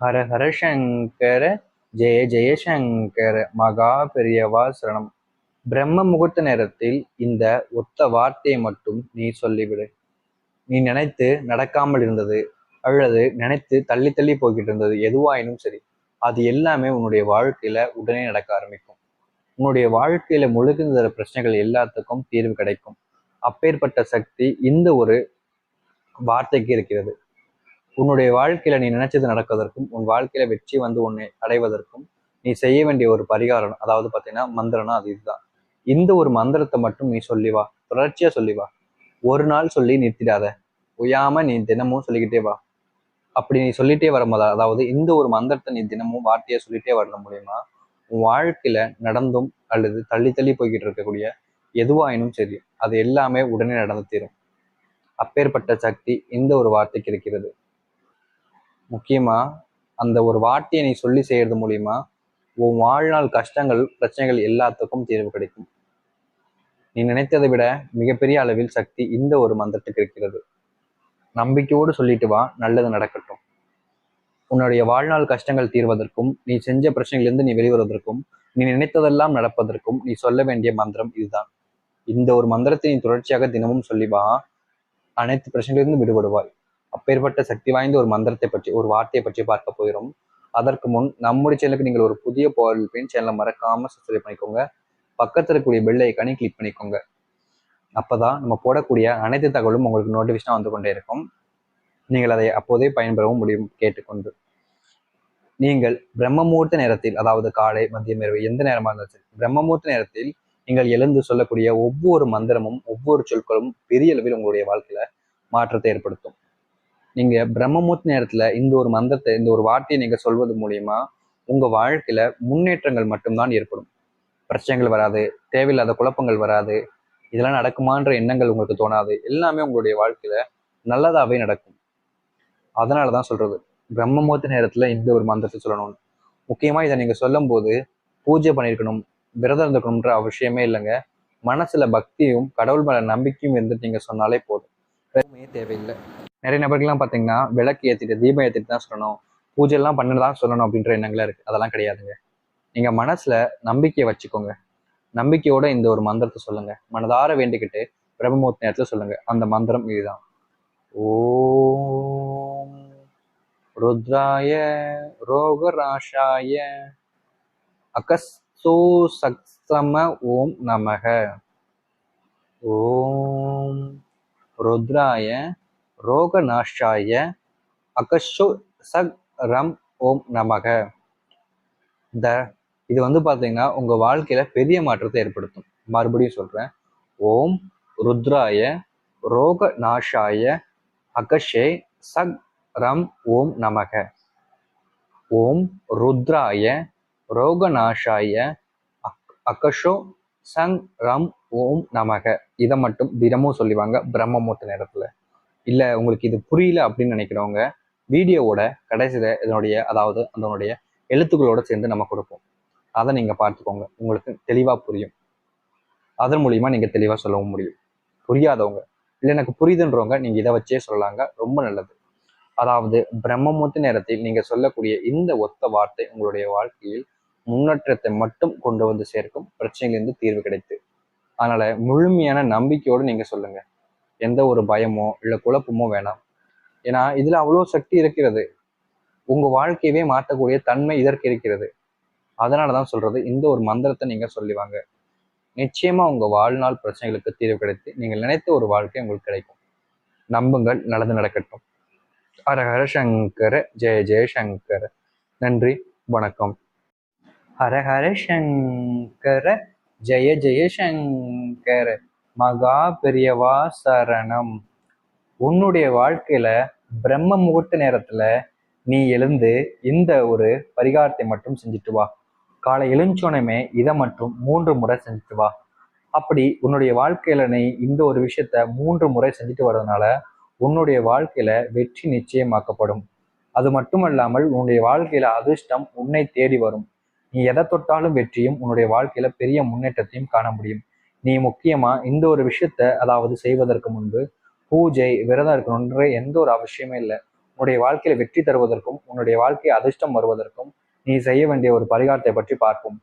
ஹர ஹர சங்கர ஜெய ஜெயசங்கர மகா பெரியவா சரணம். பிரம்ம முகூர்த்த நேரத்தில் இந்த ஒத்த வார்த்தையை மட்டும் நீ சொல்லிவிடு. நீ நினைத்து நடக்காமல் இருந்தது அல்லது நினைத்து தள்ளி தள்ளி போய்கிட்டு இருந்தது எதுவாயினும் சரி அது எல்லாமே உன்னுடைய வாழ்க்கையில உடனே நடக்க ஆரம்பிக்கும். உன்னுடைய வாழ்க்கையில தர பிரச்சனைகள் எல்லாத்துக்கும் தீர்வு கிடைக்கும். அப்பேற்பட்ட சக்தி இந்த ஒரு வார்த்தைக்கு இருக்கிறது. உன்னுடைய வாழ்க்கையில நீ நினைச்சது நடப்பதற்கும் உன் வாழ்க்கையில வெற்றி வந்து உன்னை அடைவதற்கும் நீ செய்ய வேண்டிய ஒரு பரிகாரம் அதாவது பார்த்தீங்கன்னா மந்திரம்னா அது இதுதான். இந்த ஒரு மந்திரத்தை மட்டும் நீ சொல்லி வா. தொடர்ச்சியா சொல்லி வா. ஒரு நாள் சொல்லி நிறுத்திடாத. உயாம நீ தினமும் சொல்லிக்கிட்டே வா. அப்படி நீ சொல்லிட்டே வரும்போது அதாவது இந்த ஒரு மந்திரத்தை நீ தினமும் வார்த்தையை சொல்லிட்டே வர்றது மூலியமா உன் வாழ்க்கையில நடந்தும் அல்லது தள்ளி தள்ளி போய்கிட்டு இருக்கக்கூடிய எதுவாயினும் சரி அது எல்லாமே உடனே நடந்து தீரும். அப்பேற்பட்ட சக்தி இந்த ஒரு வார்த்தைக்கு இருக்கிறது. முக்கியமா அந்த ஒரு வார்த்தையை நீ சொல்லி செய்யறது மூலிமா உன் வாழ்நாள் கஷ்டங்கள் பிரச்சனைகள் எல்லாத்துக்கும் தீர்வு கிடைக்கும். நீ நினைத்ததை விட மிகப்பெரிய அளவில் சக்தி இந்த ஒரு மந்திரத்துக்கு இருக்கிறது. நம்பிக்கையோடு சொல்லிட்டு வா நல்லது நடக்கட்டும். உன்னுடைய வாழ்நாள் கஷ்டங்கள் தீர்வதற்கும் நீ செஞ்ச பிரச்சனைகளிலிருந்து நீ வெளிவருவதற்கும் நீ நினைத்ததெல்லாம் நடப்பதற்கும் நீ சொல்ல வேண்டிய மந்திரம் இதுதான். இந்த ஒரு மந்திரத்தை நீ தொடர்ச்சியாக தினமும் சொல்லி வா. அனைத்து பிரச்சனைகளிலிருந்து விடுபடுவாய். அப்பேற்பட்ட சக்தி வாய்ந்த ஒரு மந்திரத்தை பற்றி ஒரு வார்த்தையை பற்றி பார்க்க போகிறோம். அதற்கு முன் நம்முடைய சேனலுக்கு நீங்கள் ஒரு புதிய போரல் பெயின் சேனலை மறக்காம சப்ஸ்கிரைப் பண்ணிக்கோங்க. பக்கத்தில் இருக்கக்கூடிய பெல் ஐக்கானே கிளிக் பண்ணிக்கோங்க. அப்பதான் நம்ம போடக்கூடிய அனைத்து தகவலும் உங்களுக்கு நோட்டிஃபிகேஷனாக வந்து கொண்டே இருக்கும். நீங்கள் அதை அப்போதே பயன்பெறவும் முடியும் கேட்டுக்கொண்டு. நீங்கள் பிரம்ம முகூர்த்த நேரத்தில் அதாவது காலை மதியம் இரவு எந்த நேரமாக இருந்தாலும் சரி பிரம்ம முகூர்த்த நேரத்தில் நீங்கள் எழுந்து சொல்லக்கூடிய ஒவ்வொரு மந்திரமும் ஒவ்வொரு சொற்களும் பெரிய அளவில் உங்களுடைய வாழ்க்கையில மாற்றத்தை ஏற்படுத்தும். நீங்க பிரம்மமூர்த்த நேரத்துல இந்த ஒரு மந்திரத்தை இந்த ஒரு வார்த்தையை நீங்க சொல்வது மூலியமா உங்க வாழ்க்கையில முன்னேற்றங்கள் மட்டும்தான் ஏற்படும். பிரச்சனைகள் வராது தேவையில்லாத குழப்பங்கள் வராது இதெல்லாம் நடக்குமான்ற எண்ணங்கள் உங்களுக்கு தோணாது. எல்லாமே உங்களுடைய வாழ்க்கையில நல்லதாவே நடக்கும். அதனாலதான் சொல்றது. பிரம்மமூர்த்த நேரத்துல இந்த ஒரு மந்திரத்தை சொல்லணும் முக்கியமா இதை நீங்க சொல்லும் போது பூஜை பண்ணிருக்கணும் விரதம் இருந்துக்கணும்ன்ற அவசியமே இல்லைங்க. மனசுல பக்தியும் கடவுள் மேல நம்பிக்கையும் இருந்துட்டு நீங்க சொன்னாலே போதும். பெருமையே தேவையில்லை. நிறைய நபர்கள்லாம் பார்த்தீங்கன்னா விளக்கு ஏற்றிட்டு தீபம் ஏற்றிட்டு தான் சொல்லணும். பூஜை எல்லாம் தான் சொல்லணும் அப்படின்ற எண்ணங்களா இருக்கு. அதெல்லாம் கிடையாதுங்க. நீங்க மனசுல நம்பிக்கையை வச்சுக்கோங்க. நம்பிக்கையோட இந்த ஒரு மந்திரத்தை சொல்லுங்க. மனதார வேண்டிக்கிட்டு பிரம்மமூர்த்தி நேரத்துல சொல்லுங்க. அந்த மந்திரம் இதுதான். ஓம் ருத்ராய ரோகராஷாய அகஸ்தோ சக்சம ஓம் நமக. ஓம் ருத்ராய ரோகநாஷாய அகஷோ சக் ரம் ஓம் நமக. இந்த இது வந்து பார்த்தீங்கன்னா உங்கள் வாழ்க்கையில் பெரிய மாற்றத்தை ஏற்படுத்தும். மறுபடியும் சொல்கிறேன் ஓம் ருத்ராய ரோக நாஷாய அகஷே சக் ரம் ஓம் நமக. ஓம் ருத்ராய ரோகநாஷாய அகஷோ சங் ரம் ஓம் நமக. இதை மட்டும் தினமும் சொல்லிவாங்க பிரம்மமூர்த்த நேரத்தில். இல்லை உங்களுக்கு இது புரியல அப்படின்னு நினைக்கிறவங்க வீடியோவோட கடைசியில் இதனுடைய அதாவது அதனுடைய எழுத்துக்களோட சேர்ந்து நம்ம கொடுப்போம். அதை நீங்கள் பார்த்துக்கோங்க. உங்களுக்கு தெளிவாக புரியும். அதன் மூலியமா நீங்கள் தெளிவாக சொல்லவும் முடியும். புரியாதவங்க இல்லை எனக்கு புரியுதுன்றவங்க நீங்கள் இதை வச்சே சொல்லலாங்க. ரொம்ப நல்லது. அதாவது பிரம்மமூர்த்தி நேரத்தில் நீங்கள் சொல்லக்கூடிய இந்த ஒத்த வார்த்தை உங்களுடைய வாழ்க்கையில் முன்னேற்றத்தை மட்டும் கொண்டு வந்து சேர்க்கும் பிரச்சனையிலிருந்து தீர்வு கிடைத்து. அதனால முழுமையான நம்பிக்கையோடு நீங்க சொல்லுங்க. எந்த ஒரு பயமோ இல்லை குழப்பமோ வேணாம். ஏன்னா இதில் அவ்வளோ சக்தி இருக்கிறது. உங்கள் வாழ்க்கையவே மாற்றக்கூடிய தன்மை இதற்கு இருக்கிறது. அதனாலதான் சொல்றது இந்த ஒரு மந்திரத்தை நீங்கள் சொல்லிவாங்க நிச்சயமாக உங்கள் வாழ்நாள் பிரச்சனைகளுக்கு தீர்வு கிடைத்து நீங்கள் நினைத்த ஒரு வாழ்க்கை உங்களுக்கு கிடைக்கும். நம்புங்கள் நடந்து நடக்கட்டும். ஹரஹர சங்கர ஜெய ஜெயசங்கர நன்றி வணக்கம். ஹரஹர சங்கர ஜெய ஜெயசங்கர மகா பெரியவா சரணம். உன்னுடைய வாழ்க்கையில பிரம்ம முகூர்த்த நேரத்துல நீ எழுந்து இந்த ஒரு பரிகாரத்தை மட்டும் செஞ்சுட்டு வா. காலை எழுஞ்சோனமே இதை மட்டும் மூன்று முறை செஞ்சுட்டு வா. அப்படி உன்னுடைய வாழ்க்கையில நீ இந்த ஒரு விஷயத்த மூன்று முறை செஞ்சுட்டு வர்றதுனால உன்னுடைய வாழ்க்கையில வெற்றி நிச்சயமாக்கப்படும். அது மட்டுமல்லாமல் உன்னுடைய வாழ்க்கையில அதிர்ஷ்டம் உன்னை தேடி வரும். நீ எதை தொட்டாலும் வெற்றியும் உன்னுடைய வாழ்க்கையில பெரிய முன்னேற்றத்தையும் காண முடியும். நீ முக்கியமா இந்த ஒரு விஷயத்த அதாவது செய்வதற்கு முன்பு பூஜை விரதம் இருக்கணுன்ற எந்த ஒரு அவசியமே இல்லை. உன்னுடைய வாழ்க்கையில வெற்றி தருவதற்கும் உன்னுடைய வாழ்க்கை அதிர்ஷ்டம் வருவதற்கும் நீ செய்ய வேண்டிய ஒரு பரிகாரத்தை பற்றி பார்ப்போம்.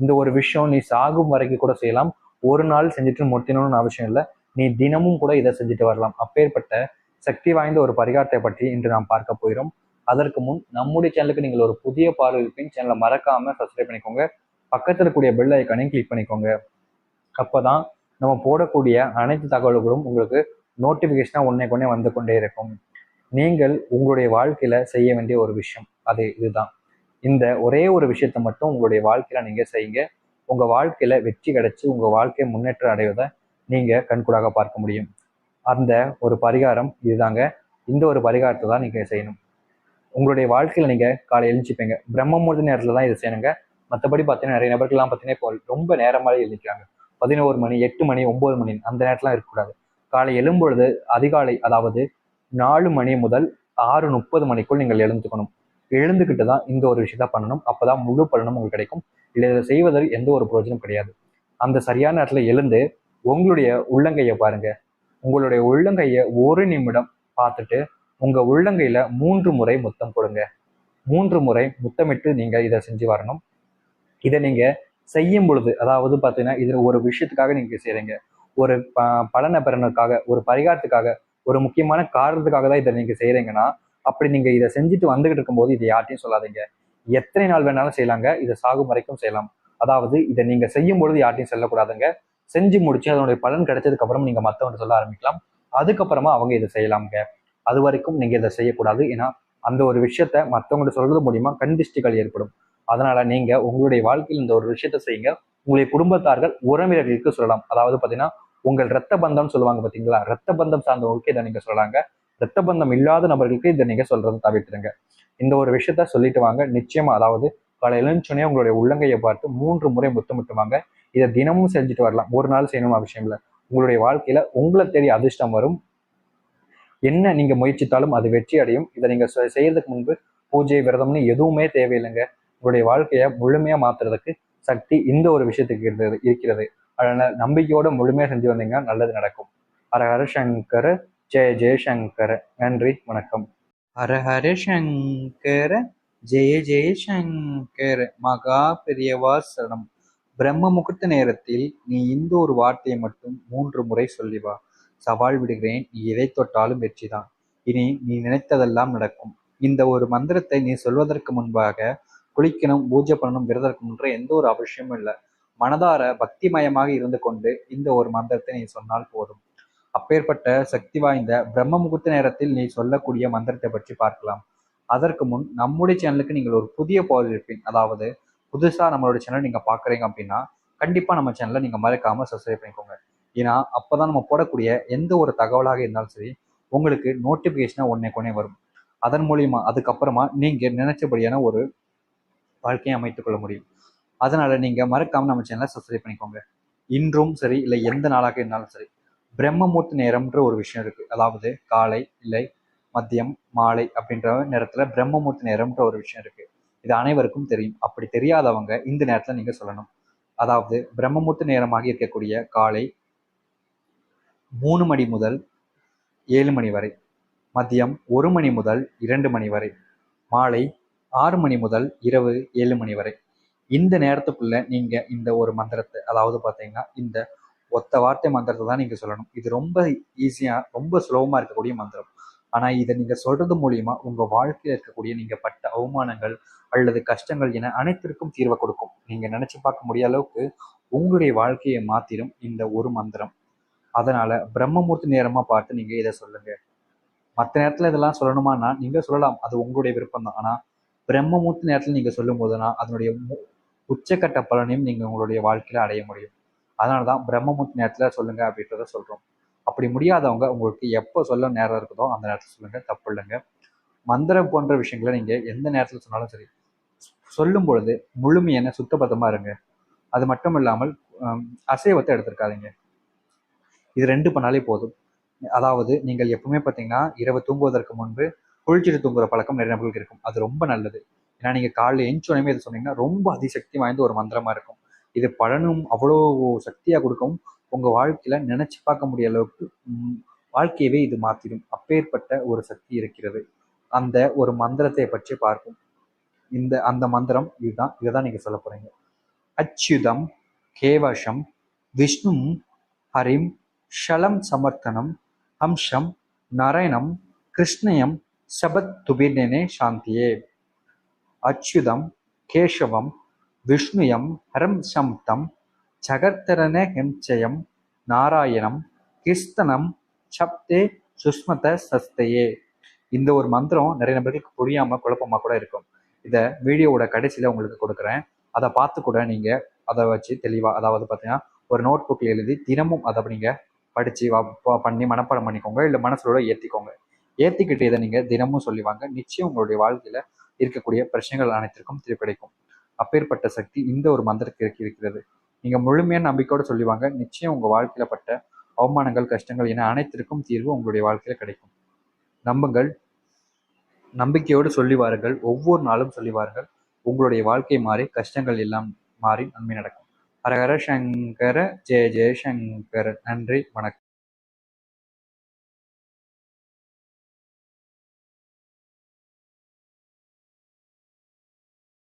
இந்த ஒரு விஷயம் நீ சாகும் வரைக்கும் கூட செய்யலாம். ஒரு நாள் செஞ்சுட்டு முடித்தணும்னு அவசியம் இல்லை. நீ தினமும் கூட இதை செஞ்சுட்டு வரலாம். அப்பேற்பட்ட சக்தி வாய்ந்த ஒரு பரிகாரத்தை பற்றி இன்று நாம் பார்க்க போயிடும் அதற்கு முன் நம்முடைய சேனலுக்கு நீங்கள் ஒரு புதிய பார்வை இருப்பீங்க சேனலை மறக்காம சப்ஸ்கிரைப் பண்ணிக்கோங்க. பக்கத்தில் இருக்கக்கூடிய பெல் ஐக்கானையும் கிளிக் பண்ணிக்கோங்க. அப்பதான் நம்ம போடக்கூடிய அனைத்து தகவல்களும் உங்களுக்கு நோட்டிஃபிகேஷனாக ஒன்னே கொண்டே வந்து கொண்டே இருக்கும். நீங்கள் உங்களுடைய வாழ்க்கையில செய்ய வேண்டிய ஒரு விஷயம் அது இதுதான். இந்த ஒரே ஒரு விஷயத்த மட்டும் உங்களுடைய வாழ்க்கையில நீங்க செய்யுங்க. உங்க வாழ்க்கையில வெற்றி கிடைச்சி உங்க வாழ்க்கை முன்னேற்றம் அடைவதை நீங்க கண்கூடாக பார்க்க முடியும். அந்த ஒரு பரிகாரம் இதுதாங்க. இந்த ஒரு பரிகாரத்தை தான் நீங்க செய்யணும். உங்களுடைய வாழ்க்கையில நீங்க காலை எழுந்திப்பீங்க பிரம்ம முகூர்த்த நேரத்தில் தான் இதை செய்யணுங்க. மற்றபடி பார்த்தீங்கன்னா நிறைய நபர்கள்லாம் பார்த்தீங்கன்னா இப்போ ரொம்ப நேரமாக எழுந்திக்கிறாங்க பதினோரு மணி எட்டு மணி ஒன்பது மணி அந்த நேரத்துலாம் இருக்கக்கூடாது. காலை எழும்பொழுது அதிகாலை அதாவது நாலு மணி முதல் ஆறு முப்பது மணிக்குள் நீங்கள் எழுந்துக்கணும். எழுந்துக்கிட்டு தான் இந்த ஒரு விஷயத்த பண்ணணும். அப்போதான் முழு பலனும் உங்களுக்கு கிடைக்கும். இல்லை இதை செய்வதில் எந்த ஒரு பிரயோஜனம் கிடையாது. அந்த சரியான நேரத்தில் எழுந்து உங்களுடைய உள்ளங்கையை பாருங்க. உங்களுடைய உள்ளங்கையை ஒரு நிமிடம் பார்த்துட்டு உங்க உள்ளங்கையில மூன்று முறை முத்தம் கொடுங்க மூன்று முறை முத்தமிட்டு நீங்க இதை செஞ்சு வரணும். இதை நீங்க செய்யும் பொழுது அதாவது பார்த்தீங்கன்னா இதில் ஒரு விஷயத்துக்காக நீங்க செய்கிறீங்க ஒரு ப பலனை பெறனுக்காக ஒரு பரிகாரத்துக்காக ஒரு முக்கியமான காரணத்துக்காக தான் இதை நீங்க செய்றீங்கன்னா அப்படி நீங்க இதை செஞ்சுட்டு வந்துகிட்டு இருக்கும்போது இதை யார்ட்டையும் சொல்லாதீங்க. எத்தனை நாள் வேணாலும் செய்யலாங்க. இதை சாகும் வரைக்கும் செய்யலாம். அதாவது இதை நீங்க செய்யும் பொழுது யார்ட்டையும் சொல்லக்கூடாதுங்க. செஞ்சு முடிச்சு அதனுடைய பலன் கிடைச்சதுக்கு அப்புறம் நீங்க மத்தவங்க சொல்ல ஆரம்பிக்கலாம். அதுக்கப்புறமா அவங்க இதை செய்யலாம்ங்க. அது வரைக்கும் நீங்க இதை செய்யக்கூடாது. ஏன்னா அந்த ஒரு விஷயத்த மற்றவங்கள்ட்ட சொல்றது மூலியமா கண்டிஷ்டிகள் ஏற்படும். அதனால நீங்க உங்களுடைய வாழ்க்கையில் இந்த ஒரு விஷயத்த செய்யுங்க. உங்களுடைய குடும்பத்தார்கள் உறவினர்களுக்கு சொல்லலாம். அதாவது பாத்தீங்கன்னா உங்கள் ரத்த பந்தம் சொல்லுவாங்க பாத்தீங்களா? ரத்த பந்தம் சார்ந்தவங்களுக்கு இதை நீங்க சொல்லலாங்க. ரத்த பந்தம் இல்லாத நபர்களுக்கு இதை நீங்க சொல்கிறத தவிர்த்துருங்க. இந்த ஒரு விஷயத்த சொல்லிட்டு வாங்க. நிச்சயமா அதாவது காலையில எழுந்துச்சோடனே உங்களுடைய உள்ளங்கையை பார்த்து மூன்று முறை முத்தமிட்டு வாங்க இதை தினமும் செஞ்சுட்டு வரலாம். ஒரு நாள் செய்யணும் அவசியம் இல்லை. உங்களுடைய வாழ்க்கையில உங்களை தேடி அதிர்ஷ்டம் வரும். என்ன நீங்க முயற்சித்தாலும் அது வெற்றி அடையும். இதை நீங்க செய்யறதுக்கு முன்பு பூஜை விரதம்னு எதுவுமே தேவையில்லைங்க. உங்களுடைய வாழ்க்கையை முழுமையா மாத்துறதுக்கு சக்தி இந்த ஒரு விஷயத்துக்கு இருந்தது இருக்கிறது. அதனால நம்பிக்கையோட முழுமையா செஞ்சு வந்தீங்கன்னா நல்லது நடக்கும். ஹரஹர சங்கர ஜெய ஜெயசங்கர நன்றி வணக்கம். ஹரஹர சங்கர ஜெய ஜெயசங்கர மகா பிரியவாசனம் பிரம்ம முகூர்த்த நேரத்தில் நீ இந்த ஒரு வார்த்தையை மட்டும் மூன்று முறை சொல்லி வா. சவால் விடுகிறேன் நீ எதை தொட்டாலும் வெற்றிதான் இனி நீ நினைத்ததெல்லாம் நடக்கும். இந்த ஒரு மந்திரத்தை நீ சொல்வதற்கு முன்பாக குளிக்கணும் பூஜை பண்ணணும் விரதம் இருக்கணும்ன்ற எந்த ஒரு அவசியமும் இல்லை. மனதார பக்திமயமாக இருந்து கொண்டு இந்த ஒரு மந்திரத்தை நீ சொன்னால் போதும். அப்பேற்பட்ட சக்தி வாய்ந்த பிரம்ம முகூர்த்த நேரத்தில் நீ சொல்லக்கூடிய மந்திரத்தை பற்றி பார்க்கலாம். அதற்கு முன் நம்முடைய சேனலுக்கு நீங்கள் ஒரு புதிய போல் இருப்பீங்க அதாவது புதுசாக நம்மளோட சேனல் நீங்கள் பார்க்குறீங்க அப்படின்னா கண்டிப்பாக நம்ம சேனலை நீங்கள் மறக்காம சப்ஸ்கிரைப் பண்ணிக்கோங்க. ஏன்னா அப்போ தான் நம்ம போடக்கூடிய எந்த ஒரு தகவலாக இருந்தாலும் சரி உங்களுக்கு நோட்டிஃபிகேஷனாக ஒன்னே கொன்னே வரும். அதன் மூலியமா அதுக்கப்புறமா நீங்கள் நினைச்சபடியான ஒரு வாழ்க்கையை அமைத்துக் கொள்ள முடியும். அதனால நீங்க மறக்காம நம்ம சேனலை சப்ஸ்கிரைப் பண்ணிக்கோங்க. இன்றும் சரி இல்லை எந்த நாளாக இருந்தாலும் சரி பிரம்மமூர்த்த நேரம்ன்ற ஒரு விஷயம் இருக்கு. அதாவது காலை இல்லை மதியம் மாலை அப்படின்ற நேரத்துல பிரம்மமூர்த்த நேரம்ன்ற ஒரு விஷயம் இருக்கு. இது அனைவருக்கும் தெரியும். அப்படி தெரியாதவங்க இந்த நேரத்துல நீங்க சொல்லணும். அதாவது பிரம்மமூர்த்த நேரமாக இருக்கக்கூடிய காலை மூணு மணி முதல் ஏழு மணி வரை மதியம் ஒரு மணி முதல் இரண்டு மணி வரை மாலை ஆறு மணி முதல் இரவு ஏழு மணி வரை. இந்த நேரத்துக்குள்ள நீங்க இந்த ஒரு மந்திரத்தை அதாவது பாத்தீங்கன்னா இந்த ஒத்த வார்த்தை மந்திரத்தை தான் நீங்க சொல்லணும். இது ரொம்ப ஈஸியா ரொம்ப சுலபமா இருக்கக்கூடிய மந்திரம். ஆனா இதை நீங்க சொல்றது மூலியமா உங்க வாழ்க்கையில இருக்கக்கூடிய நீங்க பட்ட அவமானங்கள் அல்லது கஷ்டங்கள் என அனைத்திற்கும் தீர்வை கொடுக்கும். நீங்க நினைச்சு பார்க்க முடிய அளவுக்கு உங்களுடைய வாழ்க்கையை மாத்திரும் இந்த ஒரு மந்திரம். அதனால பிரம்மமூர்த்தி நேரமா பார்த்து நீங்க இதை சொல்லுங்க. மற்ற நேரத்துல இதெல்லாம் சொல்லணுமானா நீங்க சொல்லலாம். அது உங்களுடைய விருப்பம் தான் ஆனா பிரம்மமூர்த்தி நேரத்துல நீங்க சொல்லும் போதுனா அதனுடைய உச்சக்கட்ட பலனையும் நீங்க உங்களுடைய வாழ்க்கையில அடைய முடியும். அதனாலதான் பிரம்மமூர்த்தி நேரத்துல சொல்லுங்க அப்படின்றத சொல்றோம். அப்படி முடியாதவங்க உங்களுக்கு எப்போ சொல்ல நேரம் இருக்குதோ அந்த நேரத்துல சொல்லுங்க தப்பு இல்லைங்க. மந்திரம் போன்ற விஷயங்களை நீங்க எந்த நேரத்துல சொன்னாலும் சரி சொல்லும் பொழுது முழுமையான சுத்தபத்தமா இருங்க. அது மட்டும் இல்லாமல் அசைவத்தை எடுத்திருக்காதீங்க இது ரெண்டு பண்ணாலே போதும். அதாவது நீங்கள் எப்பவுமே பார்த்தீங்கன்னா இரவு தூங்குவதற்கு முன்பு குளிச்சுட்டு தூங்குற பழக்கம் நிறைய நபர்களுக்கு இருக்கும். அது ரொம்ப நல்லது. ஏன்னா நீங்க காலைல எஞ்சோனையுமே இதை சொன்னீங்கன்னா ரொம்ப அதிசக்தி வாய்ந்த ஒரு மந்திரமா இருக்கும். இது பலனும் அவ்வளோ சக்தியா கொடுக்கும் உங்க வாழ்க்கையில நினைச்சு பார்க்க முடிய அளவுக்கு வாழ்க்கையவே இது மாத்திடும். அப்பேற்பட்ட ஒரு சக்தி இருக்கிறது. அந்த ஒரு மந்திரத்தை பற்றி பார்ப்போம். இந்த அந்த மந்திரம் இதுதான். இதை தான் நீங்கள் சொல்ல போகிறீங்க அச்சுதம் கேவஷம் விஷ்ணும் ஹரிம் ஷலம் சமர்த்தனம் ஹம்சம் நரயணம் கிருஷ்ணயம் சபத் துபிர்னே சாந்தியே. அச்சுதம் கேசவம் விஷ்ணுயம் ஹரம் சம்தம் சகர்த்தரன ஹெம்சயம் நாராயணம் கிறிஸ்தனம் சப்தே சுஷ்மத சஸ்தையே. இந்த ஒரு மந்திரம் நிறைய நபர்களுக்கு புரியாமல் குழப்பமா கூட இருக்கும். இதை வீடியோவோட கடைசியில் உங்களுக்கு கொடுக்குறேன். அதை பார்த்து கூட நீங்கள் அதை வச்சு தெளிவாக அதாவது பார்த்தீங்கன்னா ஒரு நோட் புக்கில் எழுதி தினமும் அதை நீங்கள் படித்து ப- பண்ணி மனப்பாடம் பண்ணிக்கோங்க. இல்லை மனசுலோட ஏற்றிக்கோங்க ஏற்றிக்கிட்டு இதை நீங்க தினமும் சொல்லி வாங்க. நிச்சயம் உங்களுடைய வாழ்க்கையில இருக்கக்கூடிய பிரச்சனைகள் அனைத்திற்கும் தீர்வு கிடைக்கும். அப்பேற்பட்ட சக்தி இந்த ஒரு மந்திரத்திற்கு இருக்கிறது. நீங்க முழுமையான நம்பிக்கையோடு சொல்லிவாங்க நிச்சயம் உங்க வாழ்க்கையில பட்ட அவமானங்கள் கஷ்டங்கள் என அனைத்திற்கும் தீர்வு உங்களுடைய வாழ்க்கையில கிடைக்கும். நம்புங்கள். நம்பிக்கையோடு சொல்லி வாருங்கள். ஒவ்வொரு நாளும் சொல்லி வாருங்கள். உங்களுடைய வாழ்க்கை மாறி கஷ்டங்கள் எல்லாம் மாறி நன்மை நடக்கும். ஹரஹர சங்கர ஜெய ஜெயசங்கர. நன்றி. வணக்கம்.